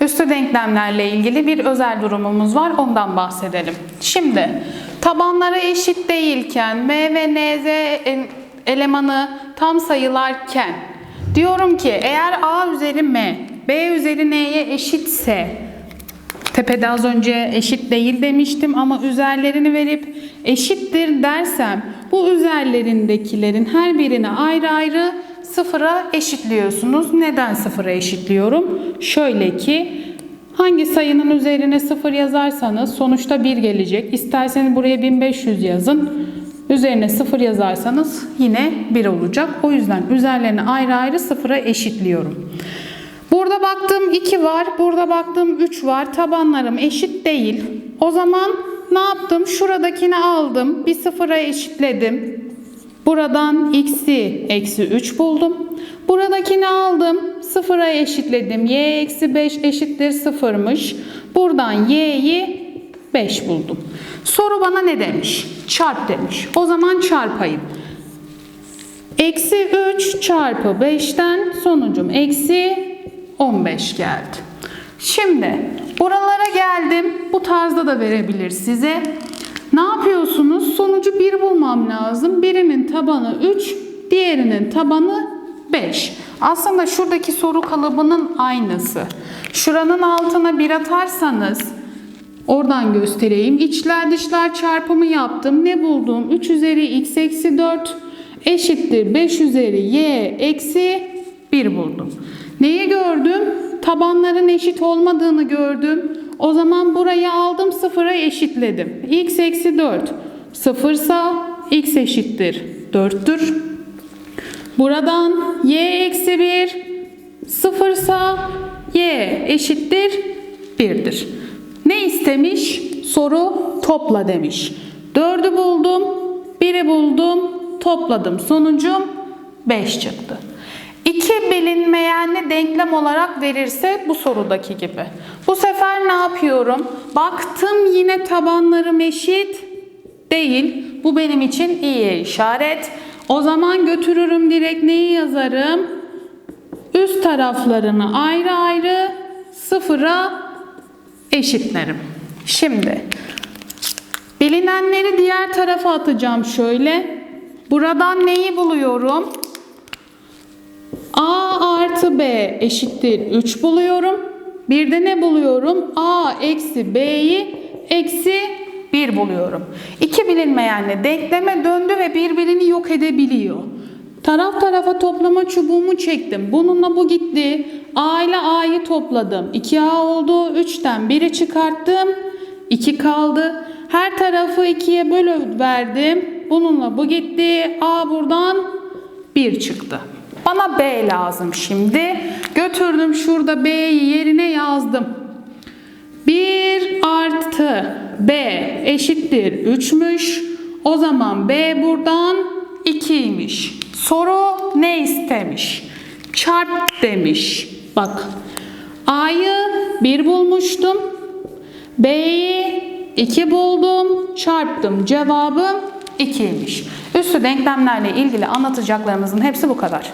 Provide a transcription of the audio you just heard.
Üstü denklemlerle ilgili bir özel durumumuz var. Ondan bahsedelim. Şimdi tabanları eşit değilken M ve NZ elemanı tam sayılarken diyorum ki eğer A üzeri M, B üzeri N'ye eşitse Tepede az önce eşit değil demiştim ama üzerlerini verip eşittir dersem bu üzerlerindekilerin her birini ayrı ayrı sıfıra eşitliyorsunuz. Neden sıfıra eşitliyorum? Şöyle ki hangi sayının üzerine sıfır yazarsanız sonuçta 1 gelecek. İsterseniz buraya 1500 yazın. Üzerine sıfır yazarsanız yine 1 olacak. O yüzden üzerlerini ayrı ayrı sıfıra eşitliyorum. Burada baktığım 2 var, burada baktığım 3 var. Tabanlarım eşit değil. O zaman ne yaptım? Şuradakini aldım. Bir sıfıra eşitledim. Buradan x'i eksi 3 buldum. Buradakini aldım. Sıfıra eşitledim. y eksi 5 eşittir sıfırmış. Buradan y'yi 5 buldum. Soru bana ne demiş? Çarp demiş. O zaman çarpayım. Eksi 3 çarpı 5'ten sonucum eksi 15 geldi. Şimdi buralara geldim. Bu tarzda da verebilir size. Ne yapıyorsunuz? Sonucu 1 bulmam lazım. Birinin tabanı 3, diğerinin tabanı 5. Aslında şuradaki soru kalıbının aynısı. Şuranın altına 1 atarsanız Oradan göstereyim. İçler dışlar çarpımı yaptım. Ne buldum? 3 üzeri x eksi 4 eşittir 5 üzeri y eksi 1 buldum. Neyi gördüm? Tabanların eşit olmadığını gördüm. O zaman burayı aldım sıfıra eşitledim. x eksi 4 sıfırsa x eşittir 4'tür. Buradan y eksi 1 sıfırsa y eşittir 1'dir. Ne istemiş? Soru topla demiş. 4'ü buldum, 1'i buldum, topladım. Sonucum 5 çıktı. İki bilinmeyenli denklem olarak verirse bu sorudaki gibi. Bu sefer ne yapıyorum? Baktım yine tabanlarım eşit değil. Bu benim için iyi işaret. O zaman götürürüm direkt neyi yazarım? Üst taraflarını ayrı ayrı sıfıra eşitlerim. Şimdi bilinenleri diğer tarafa atacağım şöyle. Buradan neyi buluyorum? A artı B eşittir 3 buluyorum. Bir de ne buluyorum? A eksi B'yi eksi 1 buluyorum. İki bilinmeyenle denkleme döndü ve birbirini yok edebiliyor. Taraf tarafa toplama çubuğumu çektim. Bununla bu gitti. A ile A'yı topladım. 2A oldu. 3'ten 1'i çıkarttım. 2 kaldı. Her tarafı 2'ye bölü verdim. Bununla bu gitti. A buradan 1 çıktı. Bana B lazım şimdi. Götürdüm şurada B'yi yerine yazdım. 1 artı B eşittir 3'müş. O zaman B buradan 2'ymiş. Soru ne istemiş? Çarp demiş. Bak A'yı 1 bulmuştum. B'yi 2 buldum. Çarptım. Cevabım 2'ymiş. Üstü denklemlerle ilgili anlatacaklarımızın hepsi bu kadar.